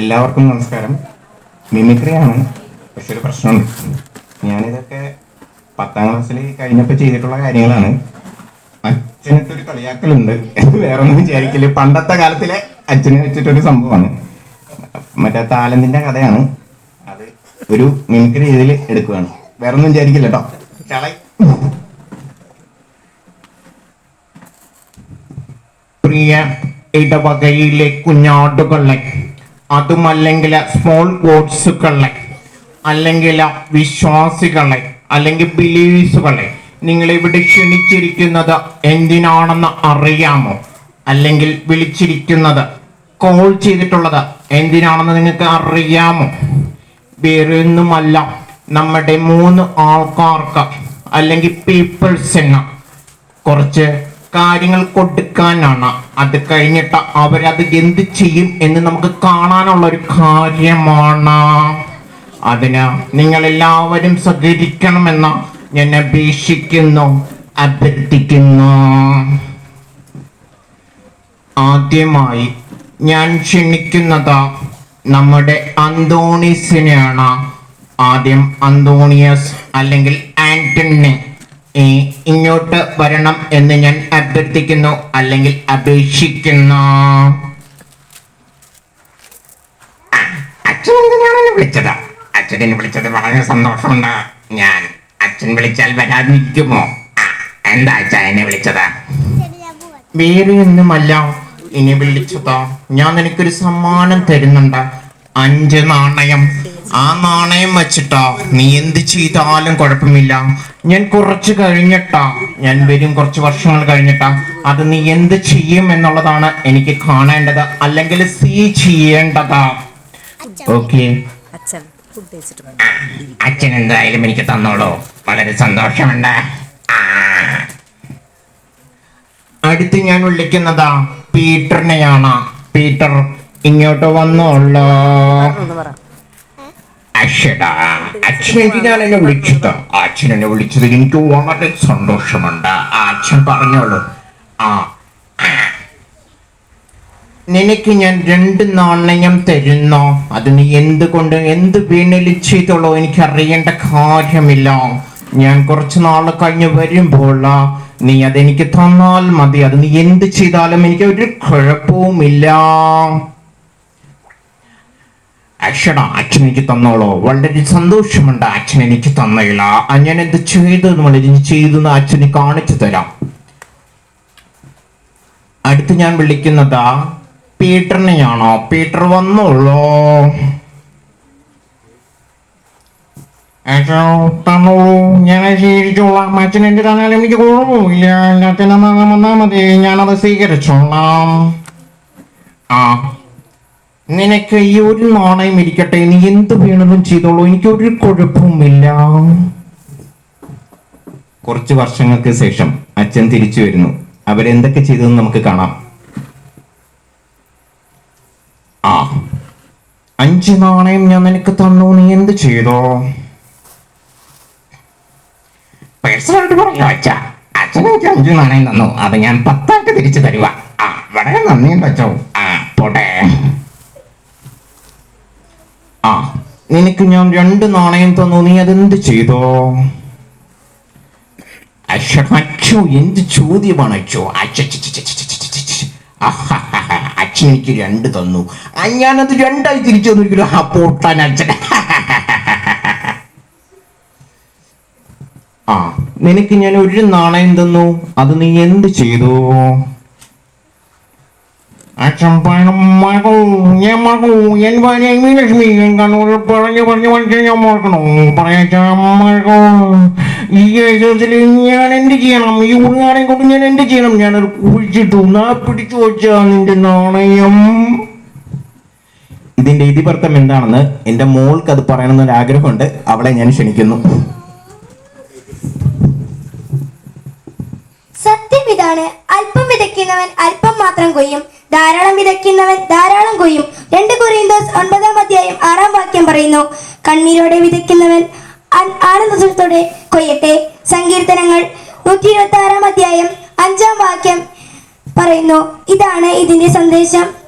എല്ലാവർക്കും നമസ്കാരം. മിമിക്രിയാണ് പക്ഷെ ഒരു പ്രശ്നമുണ്ട്. ഞാനിതൊക്കെ പത്താം ക്ലാസ്സിൽ കഴിഞ്ഞപ്പോൾ ചെയ്തിട്ടുള്ള കാര്യങ്ങളാണ്. അച്ഛനിട്ടൊരു കളിയാക്കലുണ്ട്. വേറെ ഒന്നും വിചാരിക്കില്ല. പണ്ടത്തെ കാലത്തിലെ അച്ഛനെ വെച്ചിട്ടൊരു സംഭവമാണ്. മറ്റേ താലന്തിന്റെ കഥയാണ്. അത് ഒരു മിമിക്രി രീതിയിൽ എടുക്കുകയാണ്. വേറെ ഒന്നും വിചാരിക്കില്ല കേട്ടോ. ചള. പ്രിയ ഇടവകയിലെ കുഞ്ഞാടുകളെ അതുമല്ലെങ്കിൽ സ്മോൾ ഗോഡ്സുകളെ അല്ലെങ്കിൽ വിശ്വാസികളെ അല്ലെങ്കിൽ ബിലീവ്സുകളെ നിങ്ങൾ ഇവിടെ ക്ഷണിച്ചിരിക്കുന്നത് എന്തിനാണെന്ന് അറിയാമോ? അല്ലെങ്കിൽ വിളിച്ചിരിക്കുന്നത് കോൾ ചെയ്തിട്ടുള്ളത് എന്തിനാണെന്ന് നിങ്ങൾക്ക് അറിയാമോ? വേറൊന്നുമല്ല നമ്മുടെ മൂന്ന് ആൾക്കാർക്ക് അല്ലെങ്കിൽ പീപ്പിൾസിന് കുറച്ച് കാര്യങ്ങൾ കൊടുക്കാനാണ്. അത് കഴിഞ്ഞിട്ട് അവരത് എന്ത് ചെയ്യും എന്ന് നമുക്ക് കാണാനുള്ള ഒരു കാര്യമാണ്. അതിന് നിങ്ങൾ എല്ലാവരും സഹകരിക്കണമെന്ന് ഞാൻ അപേക്ഷിക്കുന്നു അഭ്യർത്ഥിക്കുന്നു. ആദ്യമായി ഞാൻ ക്ഷണിക്കുന്നത് നമ്മുടെ അന്തോണീസിനെയാണ്. ആദ്യം അന്തോണിയസ് അല്ലെങ്കിൽ ആന്റണി ഇങ്ങോട്ട് വരണം എന്ന് ഞാൻ അഭ്യർത്ഥിക്കുന്നു അല്ലെങ്കിൽ അപേക്ഷിക്കുന്നു. അച്ഛൻ എന്തിനാണ് എന്നെ വിളിച്ചത്? അച്ഛൻ എന്നെ വിളിച്ചത് വളരെ സന്തോഷമുണ്ട്. ഞാൻ അച്ഛൻ വിളിച്ചാൽ വരാതിരിക്കുമോ? എന്താ അച്ഛ എന്നെ വിളിച്ചത്? വേറെ ഒന്നുമല്ല. ഇനി വിളിച്ചതോ? ഞാൻ നിനക്കൊരു സമ്മാനം തരുന്നുണ്ട്. അഞ്ച് നാണയം. ആ നാണയം വെച്ചിട്ടാ നീ എന്ത് ചെയ്താലും കുഴപ്പമില്ല. ഞാൻ കുറച്ച് കഴിഞ്ഞിട്ടാ. ഞാൻ വരും കുറച്ച് വർഷങ്ങൾ കഴിഞ്ഞിട്ടാ. അത് നീ എന്ത് ചെയ്യും എന്നുള്ളതാണ് എനിക്ക് കാണേണ്ടത്. അല്ലെങ്കിൽ സീ ചെയ്യേണ്ടതാ. ഓക്കെ. അച്ഛൻ എന്തായാലും എനിക്ക് തന്നോളൂ. വളരെ സന്തോഷമുണ്ട്. അടുത്ത് ഞാൻ വിളിക്കുന്നതാ പീറ്ററിനെയാണ്. പീറ്റർ ഇങ്ങോട്ട് വന്നോളോ. അക്ഷടാ അച്ഛൻ എന്തിനാണ് എന്നെ വിളിച്ചത് അച്ഛൻ എന്നെ വിളിച്ചത് എനിക്ക് വളരെ സന്തോഷമുണ്ട്. ആ അച്ഛൻ പറഞ്ഞോളൂ. ആ. നിനക്ക് ഞാൻ രണ്ട് നാണയം തരുന്നോ? അത് നീ എന്തുകൊണ്ട് എന്ത് വീണലി ചെയ്തോളോ. എനിക്ക് അറിയേണ്ട കാര്യമില്ല. ഞാൻ കുറച്ച് നാൾ കഴിഞ്ഞ് വരുമ്പോൾ നീ അതെനിക്ക് തന്നാൽ മതി. അത് നീ എന്ത് ചെയ്താലും എനിക്ക് ഒരു കുഴപ്പവുമില്ല. അക്ഷടാ അച്ഛൻ എനിക്ക് തന്നോളൂ. വളരെ സന്തോഷമുണ്ട് അച്ഛൻ എനിക്ക് തന്നില്ല ഞാൻ എന്ത് ചെയ്തു വളരെ ചെയ്തു അച്ഛന് കാണിച്ചു തരാം. അടുത്ത് ഞാൻ വിളിക്കുന്നത് പീറ്ററിനെയാണോ? പീറ്റർ വന്നോളൂ ഞാൻ ഞാനത് സ്വീകരിച്ചോളാം. ആ നിനക്ക് ഈ ഒരു നാണയം ഇരിക്കട്ടെ. നീ എന്ത് വേണമെന്നും ചെയ്തോളൂ. എനിക്ക് ഒരു കുഴപ്പമില്ല കുറച്ച് വർഷങ്ങൾക്ക് ശേഷം അച്ഛൻ തിരിച്ചു വരുന്നു. അവരെന്തൊക്കെ ചെയ്തതെന്ന് നമുക്ക് കാണാം. ആ അഞ്ച് നാണയം ഞാൻ നിനക്ക് തന്നു. നീ എന്ത് ചെയ്തോ? പേഴ്സണായിട്ട് അച്ഛ. അച്ഛൻ എനിക്ക് അഞ്ച് നാണയം തന്നു. അത് ഞാൻ പത്തായിട്ട് തിരിച്ചു തരുവാ. ആ വളരെ നന്ദിയുണ്ട് അച്ഛോ. ആ പോട്ടെ ആ നിനക്ക് ഞാൻ രണ്ട് നാണയം തന്നു. നീ അതെന്ത് ചെയ്തോ? അച്ഛു എന്ത് ചോദ്യമാണ് അച്ഛോ. അച്ഛൻ എനിക്ക് രണ്ട് തന്നു. ഞാനത് രണ്ടായി തിരിച്ചു തന്നിരിക്കുന്നു. ആ അച്ഛൻ. ആ നിനക്ക് ഞാൻ ഒരു നാണയം തന്നു. അത് നീ എന്ത് ചെയ്തു? അച്ഛൻ മകൾ ഞാൻ മകൾ എൻ ഭാര്യ മീലക്ഷ്മി കണ്ണൂർ പറഞ്ഞു പറഞ്ഞു പഠിച്ച് ഞാൻ മറക്കണോ പറയാ മകൾ ഈ ഐശ്വര്യത്തിൽ ഞാൻ എന്ത് ചെയ്യണം ഈ ഉള്ളാടെ കൊണ്ട് ഞാൻ എന്ത് ചെയ്യണം ഞാനത് കുഴിച്ചിട്ടു നാ പിടിച്ചു വെച്ചാ നിന്റെ നാണയം ഇതിന്റെ ഇതിപർത്ഥം എന്താണെന്ന് എന്റെ മോൾക്ക് അത് പറയണമെന്നൊരു ആഗ്രഹമുണ്ട് അവളെ ഞാൻ ക്ഷണിക്കുന്നു. ഇതാണ് അല്പം വിതയ്ക്കുന്നവൻ അല്പം മാത്രം കൊയ്യും. ധാരാളം വിതയ്ക്കുന്നവൻ ധാരാളം കൊയ്യും. രണ്ട് കൊറിയന്തോസ് ഒൻപതാം അധ്യായം ആറാം വാക്യം പറയുന്നു. കണ്ണീരോടെ വിതയ്ക്കുന്നവൻ ആനന്ദത്തോടെ കൊയ്യട്ടെ. സങ്കീർത്തനങ്ങൾ നൂറ്റി ഇരുപത്തി ആറാം അധ്യായം അഞ്ചാം വാക്യം പറയുന്നു. ഇതാണ് ഇതിന്റെ സന്ദേശം.